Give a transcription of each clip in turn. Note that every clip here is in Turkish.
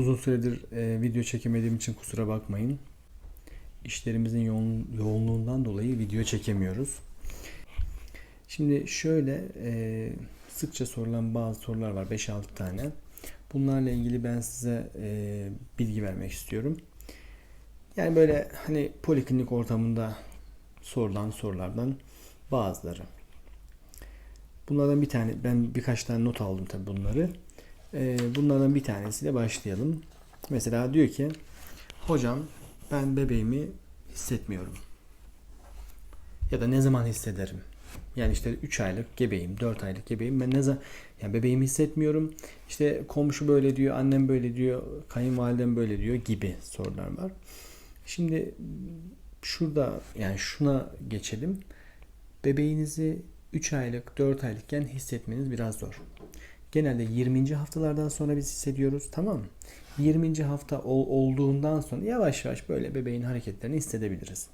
Uzun süredir e, video çekemediğim için kusura bakmayın. İşlerimizin yoğun, yoğunluğundan dolayı video çekemiyoruz. Şimdi şöyle e, sıkça sorulan bazı sorular var 5-6 tane. Bunlarla ilgili ben size e, bilgi vermek istiyorum. Yani böyle hani poliklinik ortamında sorulan sorulardan bazıları. Bunlardan bir tane ben birkaç tane not aldım tabi bunları. Ee, bunlardan bir tanesiyle başlayalım. Mesela diyor ki hocam ben bebeğimi hissetmiyorum. Ya da ne zaman hissederim? Yani işte 3 aylık gebeyim, 4 aylık gebeyim. Ben ne zaman yani bebeğimi hissetmiyorum. İşte komşu böyle diyor, annem böyle diyor, kayınvalidem böyle diyor gibi sorular var. Şimdi şurada yani şuna geçelim. Bebeğinizi 3 aylık, 4 aylıkken hissetmeniz biraz zor. Genelde 20. haftalardan sonra biz hissediyoruz tamam mı? 20. hafta ol, olduğundan sonra yavaş yavaş böyle bebeğin hareketlerini hissedebiliriz.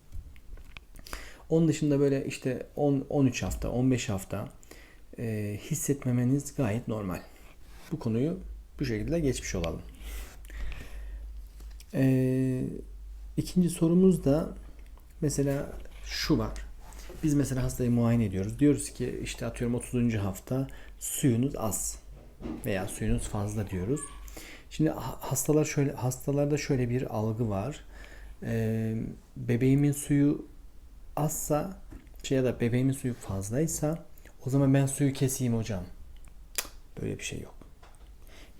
Onun dışında böyle işte 10 13 hafta, 15 hafta e, hissetmemeniz gayet normal. Bu konuyu bu şekilde geçmiş olalım. E, ikinci sorumuz da mesela şu var. Biz mesela hastayı muayene ediyoruz. Diyoruz ki işte atıyorum 30. hafta suyunuz az veya suyunuz fazla diyoruz. Şimdi hastalar şöyle hastalarda şöyle bir algı var. Ee, bebeğimin suyu azsa şey ya da bebeğimin suyu fazlaysa o zaman ben suyu keseyim hocam. Böyle bir şey yok.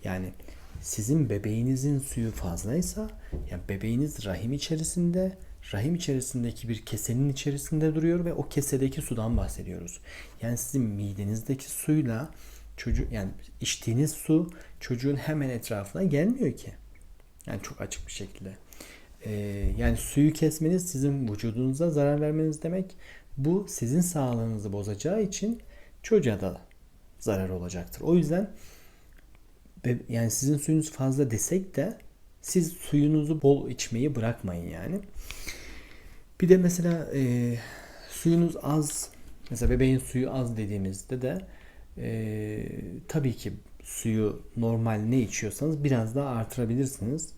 Yani sizin bebeğinizin suyu fazlaysa yani bebeğiniz rahim içerisinde rahim içerisindeki bir kesenin içerisinde duruyor ve o kesedeki sudan bahsediyoruz. Yani sizin midenizdeki suyla çocuk yani içtiğiniz su çocuğun hemen etrafına gelmiyor ki. Yani çok açık bir şekilde. Ee, yani suyu kesmeniz sizin vücudunuza zarar vermeniz demek. Bu sizin sağlığınızı bozacağı için çocuğa da zarar olacaktır. O yüzden yani sizin suyunuz fazla desek de siz suyunuzu bol içmeyi bırakmayın yani. Bir de mesela e, suyunuz az, mesela bebeğin suyu az dediğimizde de e, tabii ki suyu normal ne içiyorsanız biraz daha artırabilirsiniz.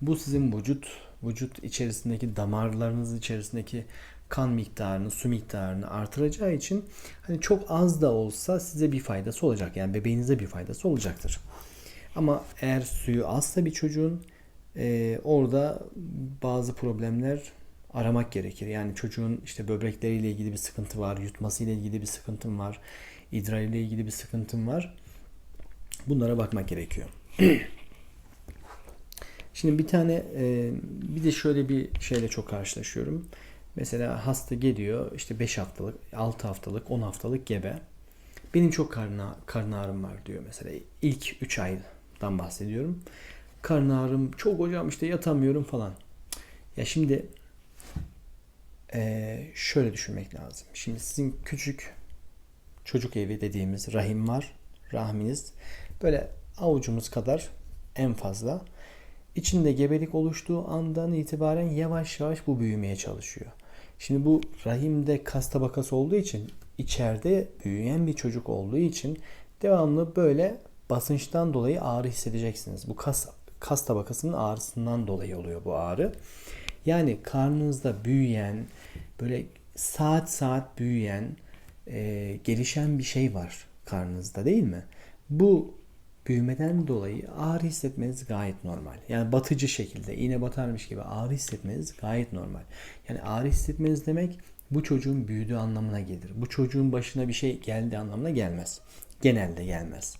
Bu sizin vücut vücut içerisindeki damarlarınız içerisindeki kan miktarını, su miktarını artıracağı için hani çok az da olsa size bir faydası olacak. Yani bebeğinize bir faydası olacaktır. Ama eğer suyu azsa bir çocuğun e, orada bazı problemler aramak gerekir. Yani çocuğun işte böbrekleriyle ilgili bir sıkıntı var, yutmasıyla ilgili bir sıkıntım var, idrarıyla ilgili bir sıkıntım var. Bunlara bakmak gerekiyor. Şimdi bir tane e, bir de şöyle bir şeyle çok karşılaşıyorum. Mesela hasta geliyor işte 5 haftalık, 6 haftalık, 10 haftalık gebe. Benim çok karın, karın ağrım var diyor mesela. İlk 3 aydan bahsediyorum. Karın ağrım çok hocam işte yatamıyorum falan. Ya şimdi e, şöyle düşünmek lazım. Şimdi sizin küçük çocuk evi dediğimiz rahim var. Rahminiz böyle avucumuz kadar en fazla. İçinde gebelik oluştuğu andan itibaren yavaş yavaş bu büyümeye çalışıyor. Şimdi bu rahimde kas tabakası olduğu için içeride büyüyen bir çocuk olduğu için devamlı böyle basınçtan dolayı ağrı hissedeceksiniz. Bu kas kas tabakasının ağrısından dolayı oluyor bu ağrı. Yani karnınızda büyüyen, böyle saat saat büyüyen, e, gelişen bir şey var karnınızda değil mi? Bu büyümeden dolayı ağrı hissetmeniz gayet normal. Yani batıcı şekilde iğne batarmış gibi ağrı hissetmeniz gayet normal. Yani ağrı hissetmeniz demek bu çocuğun büyüdüğü anlamına gelir. Bu çocuğun başına bir şey geldi anlamına gelmez. Genelde gelmez.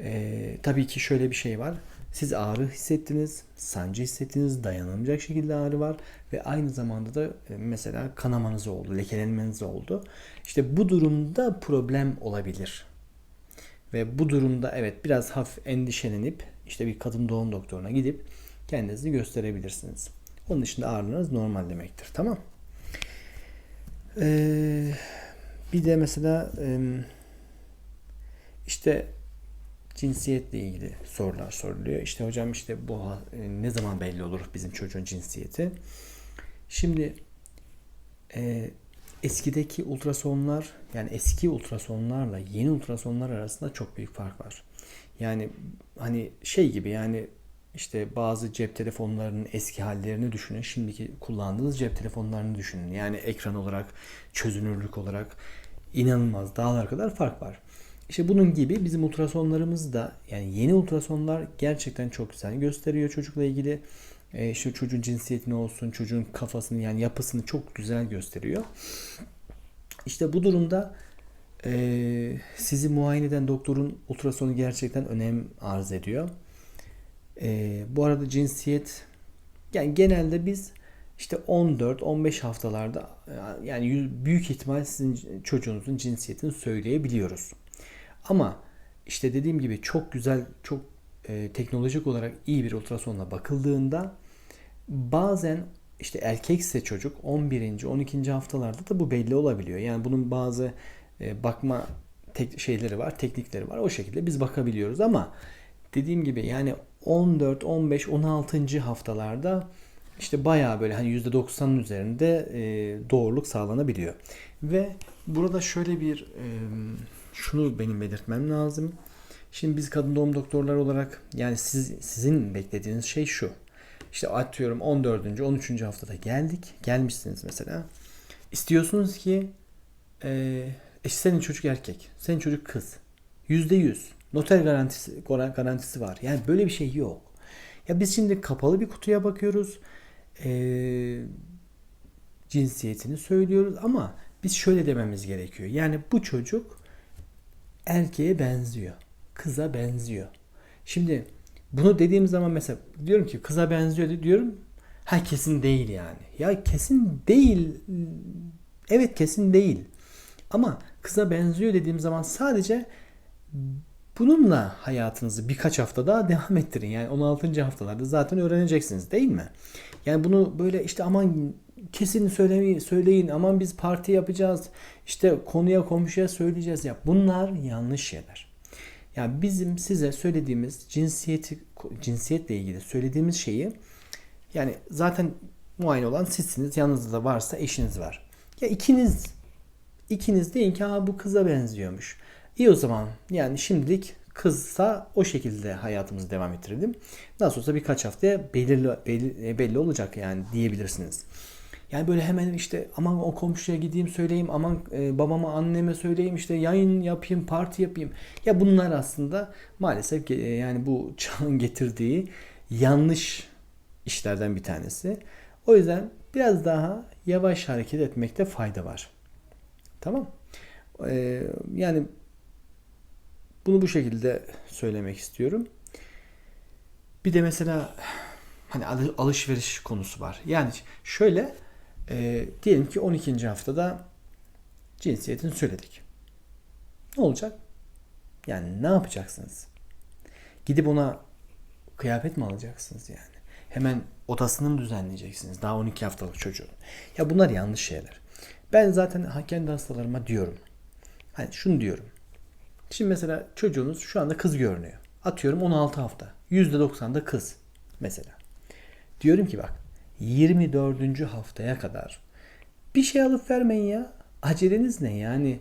Ee, tabii ki şöyle bir şey var. Siz ağrı hissettiniz, sancı hissettiniz, dayanamayacak şekilde ağrı var ve aynı zamanda da e, mesela kanamanız oldu, lekelenmeniz oldu. İşte bu durumda problem olabilir. Ve bu durumda evet biraz hafif endişelenip işte bir kadın doğum doktoruna gidip kendinizi gösterebilirsiniz. Onun dışında ağrınız normal demektir. Tamam. Ee, bir de mesela işte cinsiyetle ilgili sorular soruluyor. İşte hocam işte bu e, ne zaman belli olur bizim çocuğun cinsiyeti? Şimdi e, eskideki ultrasonlar yani eski ultrasonlarla yeni ultrasonlar arasında çok büyük fark var. Yani hani şey gibi yani işte bazı cep telefonlarının eski hallerini düşünün. Şimdiki kullandığınız cep telefonlarını düşünün. Yani ekran olarak, çözünürlük olarak inanılmaz dağlar kadar fark var. İşte bunun gibi bizim ultrasonlarımız da yani yeni ultrasonlar gerçekten çok güzel gösteriyor çocukla ilgili. E, işte çocuğun cinsiyetini olsun, çocuğun kafasını yani yapısını çok güzel gösteriyor. İşte bu durumda e, sizi muayene eden doktorun ultrasonu gerçekten önem arz ediyor. E, bu arada cinsiyet yani genelde biz işte 14-15 haftalarda yani büyük ihtimal sizin çocuğunuzun cinsiyetini söyleyebiliyoruz. Ama işte dediğim gibi çok güzel, çok e, teknolojik olarak iyi bir ultrasonla bakıldığında bazen işte erkekse çocuk 11. 12. haftalarda da bu belli olabiliyor. Yani bunun bazı e, bakma tek şeyleri var, teknikleri var. O şekilde biz bakabiliyoruz ama dediğim gibi yani 14, 15, 16. haftalarda işte bayağı böyle hani %90'ın üzerinde e, doğruluk sağlanabiliyor. Ve burada şöyle bir e, şunu benim belirtmem lazım. Şimdi biz kadın doğum doktorları olarak yani siz sizin beklediğiniz şey şu. İşte atıyorum 14. 13. haftada geldik. Gelmişsiniz mesela. İstiyorsunuz ki e, senin çocuk erkek, senin çocuk kız. Yüzde yüz. Noter garantisi, garantisi var. Yani böyle bir şey yok. Ya biz şimdi kapalı bir kutuya bakıyoruz. E, cinsiyetini söylüyoruz ama biz şöyle dememiz gerekiyor. Yani bu çocuk erkeğe benziyor. Kıza benziyor. Şimdi bunu dediğim zaman mesela diyorum ki kıza benziyor diyorum. Ha kesin değil yani. Ya kesin değil. Evet kesin değil. Ama kıza benziyor dediğim zaman sadece bununla hayatınızı birkaç hafta daha devam ettirin. Yani 16. haftalarda zaten öğreneceksiniz değil mi? Yani bunu böyle işte aman kesin söylemeyin, söyleyin aman biz parti yapacağız. İşte konuya komşuya söyleyeceğiz ya. Bunlar yanlış şeyler. Yani bizim size söylediğimiz cinsiyeti cinsiyetle ilgili söylediğimiz şeyi yani zaten muayene olan sizsiniz. Yanınızda da varsa eşiniz var. Ya ikiniz ikiniz deyin ki ha bu kıza benziyormuş. İyi o zaman yani şimdilik kızsa o şekilde hayatımızı devam ettirelim. Nasıl olsa birkaç haftaya belirli, belli, belli olacak yani diyebilirsiniz. Yani böyle hemen işte aman o komşuya gideyim söyleyeyim aman e, babama anneme söyleyeyim işte yayın yapayım parti yapayım. Ya bunlar aslında maalesef e, yani bu çağın getirdiği yanlış işlerden bir tanesi. O yüzden biraz daha yavaş hareket etmekte fayda var. Tamam. Ee, yani bunu bu şekilde söylemek istiyorum. Bir de mesela hani alışveriş konusu var. Yani şöyle e, diyelim ki 12. haftada cinsiyetini söyledik. Ne olacak? Yani ne yapacaksınız? Gidip ona kıyafet mi alacaksınız yani? Hemen odasını mı düzenleyeceksiniz? Daha 12 haftalık çocuğun. Ya bunlar yanlış şeyler. Ben zaten kendi hastalarıma diyorum. Hani şunu diyorum. Şimdi mesela çocuğunuz şu anda kız görünüyor. Atıyorum 16 hafta. %90'da kız mesela. Diyorum ki bak 24. haftaya kadar bir şey alıp vermeyin ya. Aceleniz ne yani?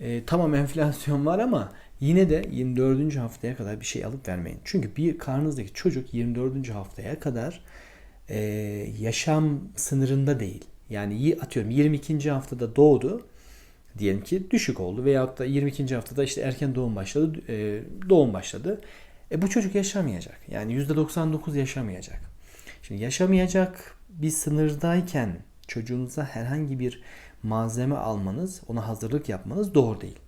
E, tamam enflasyon var ama yine de 24. haftaya kadar bir şey alıp vermeyin. Çünkü bir karnınızdaki çocuk 24. haftaya kadar e, yaşam sınırında değil. Yani atıyorum 22. haftada doğdu. Diyelim ki düşük oldu veyahut da 22. haftada işte erken doğum başladı, e, doğum başladı. E bu çocuk yaşamayacak. Yani %99 yaşamayacak. Şimdi yaşamayacak bir sınırdayken çocuğunuza herhangi bir malzeme almanız, ona hazırlık yapmanız doğru değil.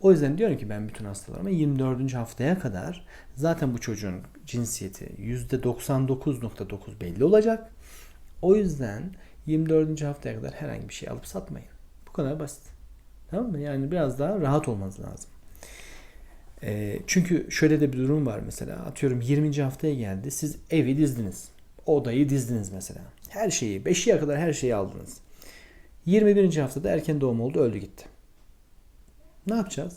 O yüzden diyorum ki ben bütün hastalarıma 24. haftaya kadar zaten bu çocuğun cinsiyeti %99.9 belli olacak. O yüzden 24. haftaya kadar herhangi bir şey alıp satmayın. Kadar basit. Tamam mı? Yani biraz daha rahat olmanız lazım. E, çünkü şöyle de bir durum var mesela. Atıyorum 20. haftaya geldi. Siz evi dizdiniz odayı dizdiniz mesela. Her şeyi, 5'e kadar her şeyi aldınız. 21. haftada erken doğum oldu, öldü gitti. Ne yapacağız?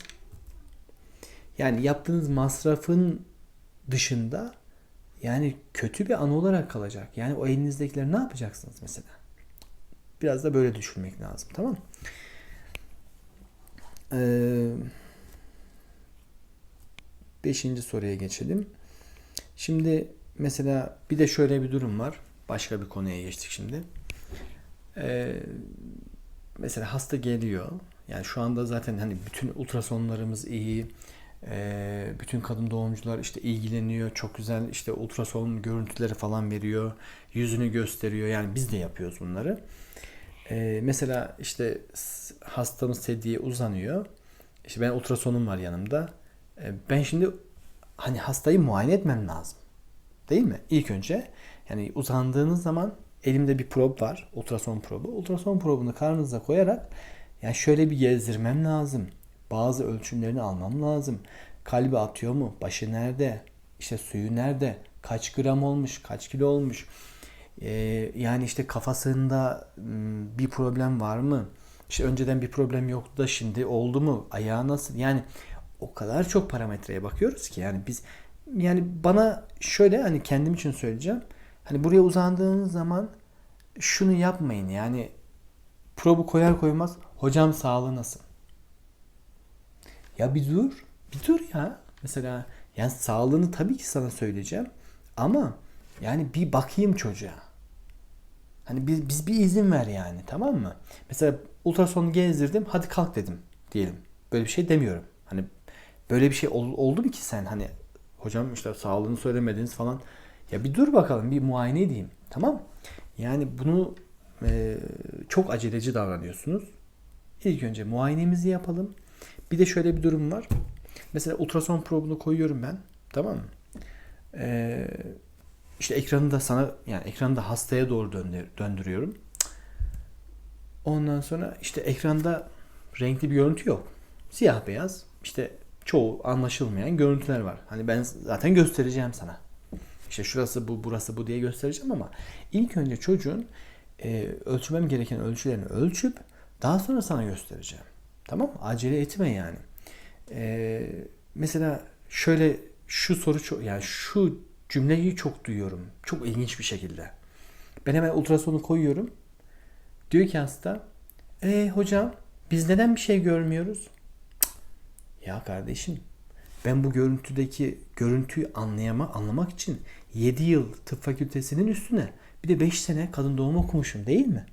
Yani yaptığınız masrafın dışında yani kötü bir anı olarak kalacak. Yani o elinizdekileri ne yapacaksınız mesela? Biraz da böyle düşünmek lazım. Tamam mı? Ee, beşinci soruya geçelim. Şimdi mesela bir de şöyle bir durum var. Başka bir konuya geçtik şimdi. Ee, mesela hasta geliyor. Yani şu anda zaten hani bütün ultrasonlarımız iyi. Ee, bütün kadın doğumcular işte ilgileniyor. Çok güzel işte ultrason görüntüleri falan veriyor. Yüzünü gösteriyor. Yani biz de yapıyoruz bunları. Ee, mesela işte hastamız sedye uzanıyor. İşte ben ultrasonum var yanımda. Ee, ben şimdi hani hastayı muayene etmem lazım. Değil mi? İlk önce yani uzandığınız zaman elimde bir prob var. Ultrason probu. Ultrason probunu karnınıza koyarak yani şöyle bir gezdirmem lazım. Bazı ölçümlerini almam lazım. Kalbi atıyor mu? Başı nerede? İşte suyu nerede? Kaç gram olmuş? Kaç kilo olmuş? Ee, yani işte kafasında bir problem var mı? İşte önceden bir problem yoktu da şimdi oldu mu? Ayağı nasıl? Yani o kadar çok parametreye bakıyoruz ki yani biz yani bana şöyle hani kendim için söyleyeceğim. Hani buraya uzandığınız zaman şunu yapmayın yani probu koyar koymaz hocam sağlığı nasıl? Ya bir dur. Bir dur ya. Mesela yani sağlığını tabii ki sana söyleyeceğim. Ama yani bir bakayım çocuğa. Hani biz, biz bir izin ver yani tamam mı? Mesela ultrason gezdirdim hadi kalk dedim diyelim. Böyle bir şey demiyorum. Hani böyle bir şey ol- oldu mu ki sen hani hocam işte sağlığını söylemediniz falan. Ya bir dur bakalım bir muayene edeyim. Tamam. Yani bunu e, çok aceleci davranıyorsunuz. İlk önce muayenemizi yapalım. Bir de şöyle bir durum var. Mesela ultrason probunu koyuyorum ben. Tamam mı? Ee, işte ekranı da sana yani ekranı da hastaya doğru döndür, döndürüyorum. Ondan sonra işte ekranda renkli bir görüntü yok. Siyah beyaz. İşte çoğu anlaşılmayan görüntüler var. Hani ben zaten göstereceğim sana. İşte şurası bu, burası bu diye göstereceğim ama ilk önce çocuğun e, ölçmem gereken ölçülerini ölçüp daha sonra sana göstereceğim. Tamam mı? Acele etme yani. E, mesela şöyle şu soru yani şu cümleyi çok duyuyorum. Çok ilginç bir şekilde. Ben hemen ultrasonu koyuyorum. Diyor ki hasta, e hocam biz neden bir şey görmüyoruz? Ya kardeşim ben bu görüntüdeki görüntüyü anlayama, anlamak için 7 yıl tıp fakültesinin üstüne bir de 5 sene kadın doğum okumuşum değil mi?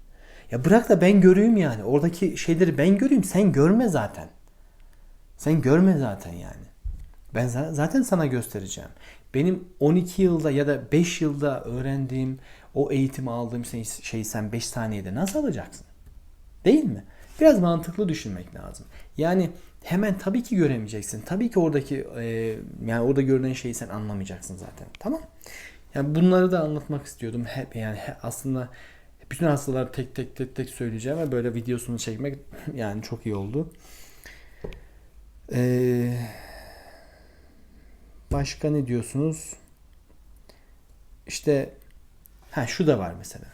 Ya bırak da ben göreyim yani. Oradaki şeyleri ben göreyim. Sen görme zaten. Sen görme zaten yani. Ben za- zaten sana göstereceğim. Benim 12 yılda ya da 5 yılda öğrendiğim o eğitimi aldığım şey- şeyi sen 5 saniyede nasıl alacaksın? Değil mi? Biraz mantıklı düşünmek lazım. Yani hemen tabii ki göremeyeceksin. Tabii ki oradaki e, yani orada görünen şeyi sen anlamayacaksın zaten. Tamam? Yani bunları da anlatmak istiyordum. Hep yani he- aslında bütün hastalar tek tek tek tek söyleyeceğim ve böyle videosunu çekmek yani çok iyi oldu. Ee, başka ne diyorsunuz? İşte ha şu da var mesela.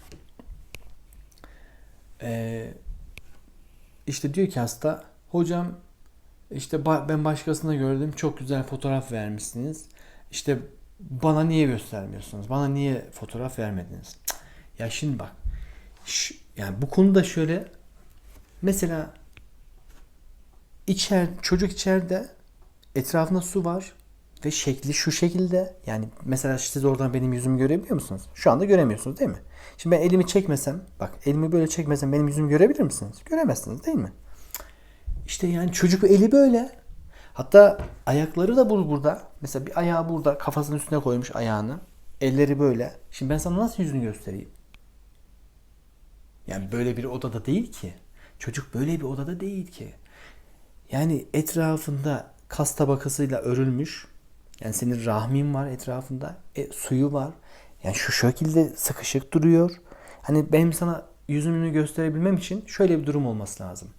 Ee, işte diyor ki hasta hocam işte ben başkasına gördüm çok güzel fotoğraf vermişsiniz. İşte bana niye göstermiyorsunuz? Bana niye fotoğraf vermediniz? Cık. Ya şimdi bak. Ş- yani bu konuda şöyle mesela içer çocuk içeride etrafında su var ve şekli şu şekilde yani mesela siz oradan benim yüzümü görebiliyor musunuz? Şu anda göremiyorsunuz değil mi? Şimdi ben elimi çekmesem bak elimi böyle çekmesem benim yüzümü görebilir misiniz? Göremezsiniz değil mi? İşte yani çocuk eli böyle. Hatta ayakları da bur burada. Mesela bir ayağı burada kafasının üstüne koymuş ayağını. Elleri böyle. Şimdi ben sana nasıl yüzünü göstereyim? Yani böyle bir odada değil ki. Çocuk böyle bir odada değil ki. Yani etrafında kas tabakasıyla örülmüş. Yani senin rahmin var etrafında. E, suyu var. Yani şu şekilde sıkışık duruyor. Hani benim sana yüzümünü gösterebilmem için şöyle bir durum olması lazım.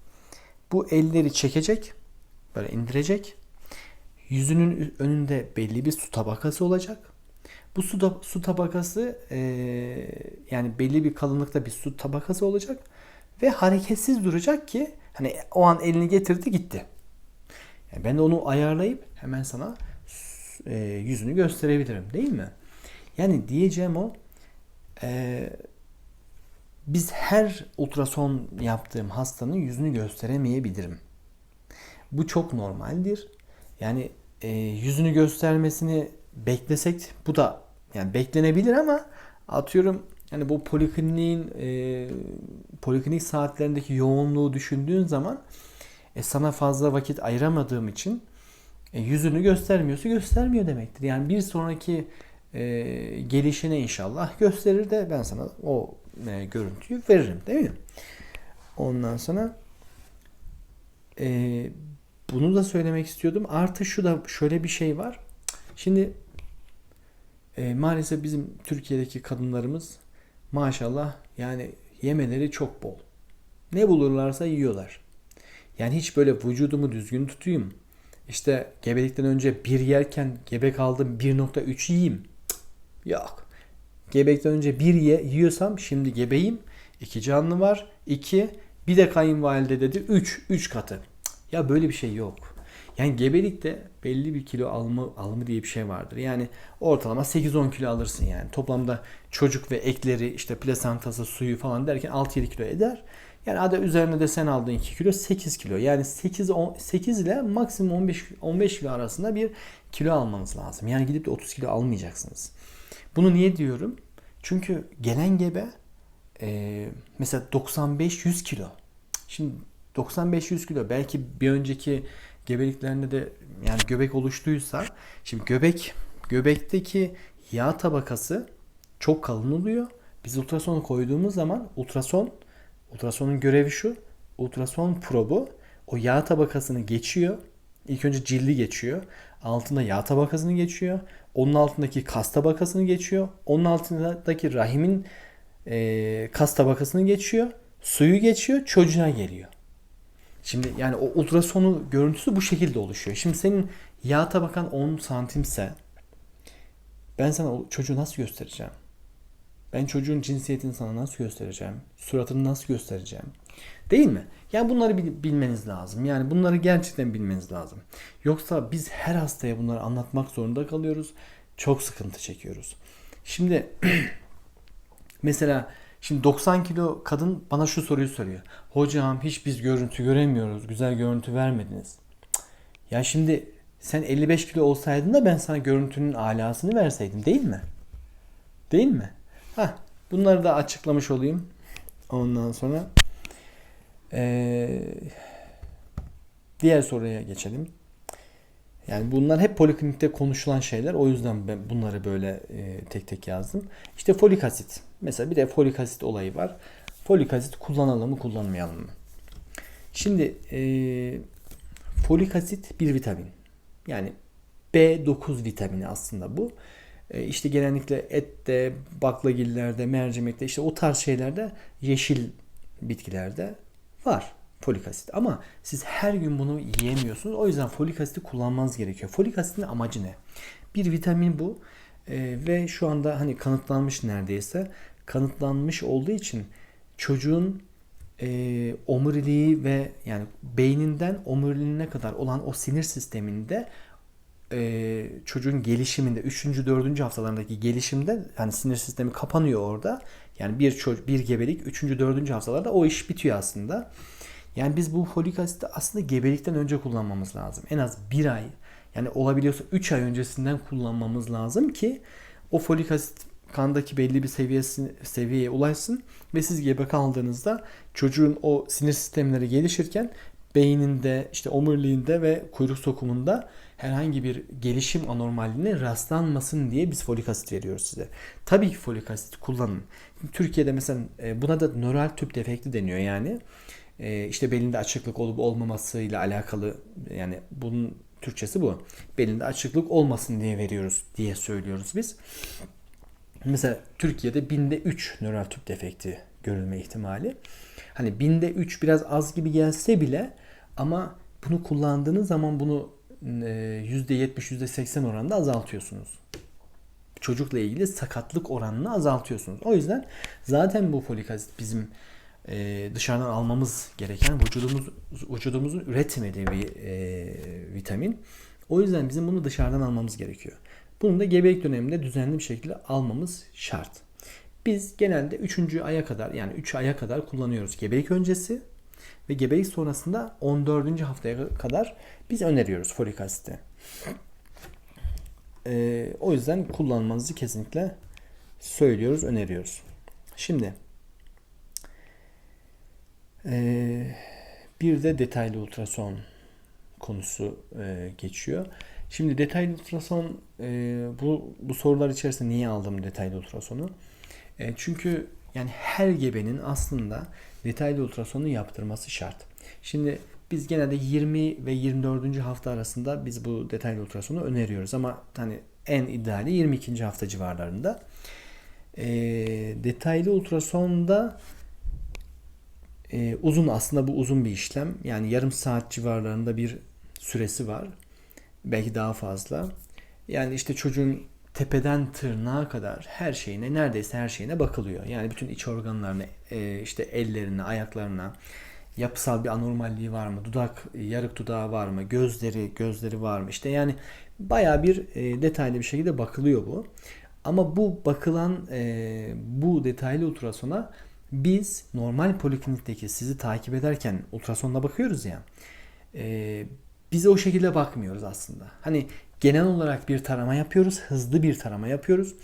Bu elleri çekecek. Böyle indirecek. Yüzünün önünde belli bir su tabakası olacak. Bu su, da, su tabakası eee, yani belli bir kalınlıkta bir su tabakası olacak ve hareketsiz duracak ki hani o an elini getirdi gitti. Yani ben de onu ayarlayıp hemen sana eee, yüzünü gösterebilirim değil mi? Yani diyeceğim o eee, biz her ultrason yaptığım hastanın yüzünü gösteremeyebilirim. Bu çok normaldir. Yani e, yüzünü göstermesini beklesek bu da Yani beklenebilir ama atıyorum yani bu polikliniğin e, poliklinik saatlerindeki yoğunluğu düşündüğün zaman e, sana fazla vakit ayıramadığım için e, yüzünü göstermiyorsa göstermiyor demektir. Yani bir sonraki e, gelişine inşallah gösterir de ben sana o e, görüntüyü veririm değil mi? Ondan sonra e, bunu da söylemek istiyordum. Artı şu da şöyle bir şey var. Şimdi e, maalesef bizim Türkiye'deki kadınlarımız maşallah yani yemeleri çok bol. Ne bulurlarsa yiyorlar. Yani hiç böyle vücudumu düzgün tutayım. İşte gebelikten önce bir yerken gebe kaldım 1.3 yiyeyim. Yok. Gebelikten önce bir ye, yiyorsam şimdi gebeyim. İki canlı var. iki bir de kayınvalide dedi 3. 3 katı. Ya böyle bir şey yok. Yani gebelikte belli bir kilo alımı, alımı diye bir şey vardır. Yani ortalama 8-10 kilo alırsın yani. Toplamda çocuk ve ekleri işte plasentası suyu falan derken 6-7 kilo eder. Yani ada üzerine de sen aldığın 2 kilo 8 kilo. Yani 8, 10 8 ile maksimum 15, 15 kilo arasında bir kilo almanız lazım. Yani gidip de 30 kilo almayacaksınız. Bunu niye diyorum? Çünkü gelen gebe e, mesela 95-100 kilo. Şimdi 95-100 kilo belki bir önceki gebeliklerinde de yani göbek oluştuysa şimdi göbek göbekteki yağ tabakası çok kalın oluyor. Biz ultrasonu koyduğumuz zaman ultrason ultrasonun görevi şu. Ultrason probu o yağ tabakasını geçiyor. İlk önce cildi geçiyor. Altında yağ tabakasını geçiyor. Onun altındaki kas tabakasını geçiyor. Onun altındaki rahimin e, kas tabakasını geçiyor. Suyu geçiyor. Çocuğa geliyor. Şimdi yani o ultrasonu görüntüsü bu şekilde oluşuyor. Şimdi senin yağ tabakan 10 santimse ben sana çocuğu nasıl göstereceğim? Ben çocuğun cinsiyetini sana nasıl göstereceğim? Suratını nasıl göstereceğim? Değil mi? Yani bunları bil- bilmeniz lazım. Yani bunları gerçekten bilmeniz lazım. Yoksa biz her hastaya bunları anlatmak zorunda kalıyoruz. Çok sıkıntı çekiyoruz. Şimdi Mesela şimdi 90 kilo kadın bana şu soruyu soruyor. Hocam hiç biz görüntü göremiyoruz. Güzel görüntü vermediniz. Ya şimdi sen 55 kilo olsaydın da ben sana görüntünün alasını verseydim değil mi? Değil mi? Hah, bunları da açıklamış olayım. Ondan sonra eee, diğer soruya geçelim. Yani bunlar hep poliklinikte konuşulan şeyler. O yüzden ben bunları böyle e, tek tek yazdım. İşte folik asit. Mesela bir de folik asit olayı var. Folik asit kullanalım mı kullanmayalım mı? Şimdi e, folik asit bir vitamin. Yani B9 vitamini aslında bu. E, işte genellikle ette, baklagillerde, mercimekte işte o tarz şeylerde yeşil bitkilerde var folik asit. Ama siz her gün bunu yiyemiyorsunuz. O yüzden folik asiti kullanmanız gerekiyor. Folik asitin amacı ne? Bir vitamin bu. E, ve şu anda hani kanıtlanmış neredeyse. Kanıtlanmış olduğu için çocuğun e, omuriliği ve yani beyninden omuriliğine kadar olan o sinir sisteminde e, çocuğun gelişiminde 3. 4. haftalarındaki gelişimde yani sinir sistemi kapanıyor orada. Yani bir çocuk bir gebelik 3. 4. haftalarda o iş bitiyor aslında. Yani biz bu folik asiti aslında gebelikten önce kullanmamız lazım. En az bir ay yani olabiliyorsa 3 ay öncesinden kullanmamız lazım ki o folik asit kandaki belli bir seviyesi, seviyeye ulaşsın ve siz gebe kaldığınızda çocuğun o sinir sistemleri gelişirken beyninde, işte omuriliğinde ve kuyruk sokumunda herhangi bir gelişim anormalliğine rastlanmasın diye biz folik asit veriyoruz size. Tabii ki folik asit kullanın. Türkiye'de mesela e, buna da nöral tüp defekti deniyor yani. E, işte belinde açıklık olup olmamasıyla alakalı yani bunun Türkçesi bu. Belinde açıklık olmasın diye veriyoruz diye söylüyoruz biz. Mesela Türkiye'de binde 3 nöral tüp defekti görülme ihtimali. Hani binde 3 biraz az gibi gelse bile ama bunu kullandığınız zaman bunu %70 %80 oranında azaltıyorsunuz. Çocukla ilgili sakatlık oranını azaltıyorsunuz. O yüzden zaten bu folik asit bizim e, dışarıdan almamız gereken vücudumuz vücudumuzun üretmediği bir e, vitamin. O yüzden bizim bunu dışarıdan almamız gerekiyor. Bunu da gebelik döneminde düzenli bir şekilde almamız şart. Biz genelde 3. aya kadar yani 3 aya kadar kullanıyoruz gebelik öncesi ve gebelik sonrasında 14. haftaya kadar biz öneriyoruz folik asiti. E, o yüzden kullanmanızı kesinlikle söylüyoruz, öneriyoruz. Şimdi e, bir de detaylı ultrason konusu e, geçiyor. Şimdi detaylı ultrason e, bu bu sorular içerisinde niye aldım detaylı ultrasonu? E, çünkü yani her gebenin aslında detaylı ultrasonu yaptırması şart. Şimdi biz genelde 20 ve 24. hafta arasında biz bu detaylı ultrasonu öneriyoruz ama hani en ideali 22. hafta civarlarında. E, detaylı ultrasonda e, uzun aslında bu uzun bir işlem. Yani yarım saat civarlarında bir süresi var. Belki daha fazla. Yani işte çocuğun tepeden tırnağa kadar her şeyine neredeyse her şeyine bakılıyor. Yani bütün iç organlarına, e, işte ellerine, ayaklarına, yapısal bir anormalliği var mı? Dudak, yarık dudağı var mı? Gözleri, gözleri var mı? İşte yani baya bir e, detaylı bir şekilde bakılıyor bu. Ama bu bakılan e, bu detaylı ultrasona biz normal poliklinikteki sizi takip ederken ultrasonla bakıyoruz ya. E, biz o şekilde bakmıyoruz aslında. Hani genel olarak bir tarama yapıyoruz. Hızlı bir tarama yapıyoruz.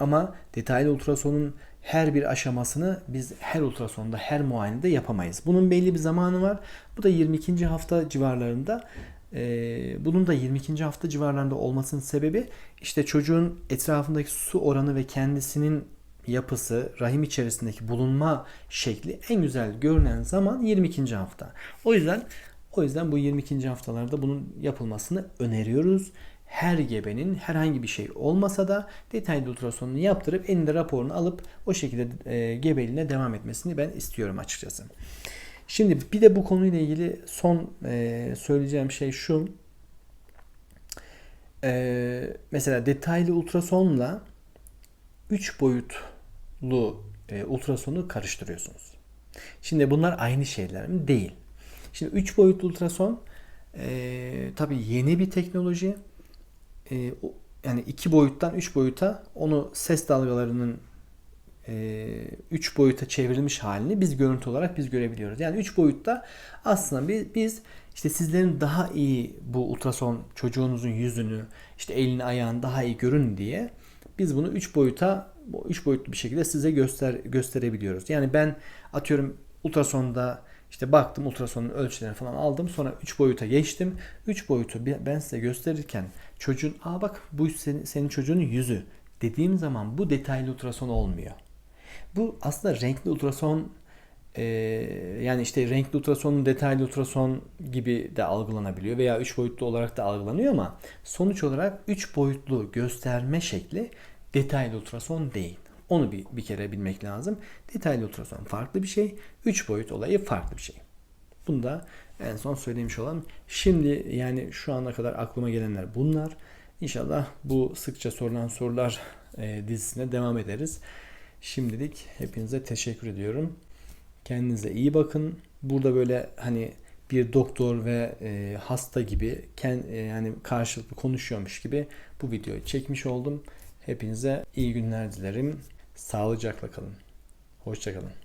Ama detaylı ultrasonun her bir aşamasını biz her ultrasonda, her muayenede yapamayız. Bunun belli bir zamanı var. Bu da 22. hafta civarlarında. Ee, bunun da 22. hafta civarlarında olmasının sebebi işte çocuğun etrafındaki su oranı ve kendisinin yapısı, rahim içerisindeki bulunma şekli en güzel görünen zaman 22. hafta. O yüzden o yüzden bu 22. haftalarda bunun yapılmasını öneriyoruz. Her gebenin herhangi bir şey olmasa da detaylı ultrasonunu yaptırıp elinde raporunu alıp o şekilde e, gebeliğine devam etmesini ben istiyorum açıkçası. Şimdi bir de bu konuyla ilgili son e, söyleyeceğim şey şu. E, mesela detaylı ultrasonla 3 boyutlu e, ultrasonu karıştırıyorsunuz. Şimdi bunlar aynı şeyler mi? Değil. Şimdi 3 boyutlu ultrason e, tabii yeni bir teknoloji. E, yani 2 boyuttan 3 boyuta onu ses dalgalarının 3 e, boyuta çevrilmiş halini biz görüntü olarak biz görebiliyoruz. Yani 3 boyutta aslında biz, biz işte sizlerin daha iyi bu ultrason çocuğunuzun yüzünü, işte elini ayağını daha iyi görün diye biz bunu 3 boyuta 3 boyutlu bir şekilde size göster gösterebiliyoruz. Yani ben atıyorum ultrasonda işte baktım ultrasonun ölçülerini falan aldım. Sonra 3 boyuta geçtim. 3 boyutu ben size gösterirken çocuğun aa bak bu senin, senin çocuğun yüzü dediğim zaman bu detaylı ultrason olmuyor. Bu aslında renkli ultrason e, yani işte renkli ultrasonun detaylı ultrason gibi de algılanabiliyor veya 3 boyutlu olarak da algılanıyor ama sonuç olarak 3 boyutlu gösterme şekli detaylı ultrason değil. Onu bir, bir kere bilmek lazım. Detaylı ultrason farklı bir şey. 3 boyut olayı farklı bir şey. Bunu da en son söylemiş olalım. Şimdi yani şu ana kadar aklıma gelenler bunlar. İnşallah bu sıkça sorulan sorular e, dizisine devam ederiz. Şimdilik hepinize teşekkür ediyorum. Kendinize iyi bakın. Burada böyle hani bir doktor ve e, hasta gibi kend, e, yani karşılıklı konuşuyormuş gibi bu videoyu çekmiş oldum. Hepinize iyi günler dilerim. Sağlıcakla kalın. Hoşçakalın.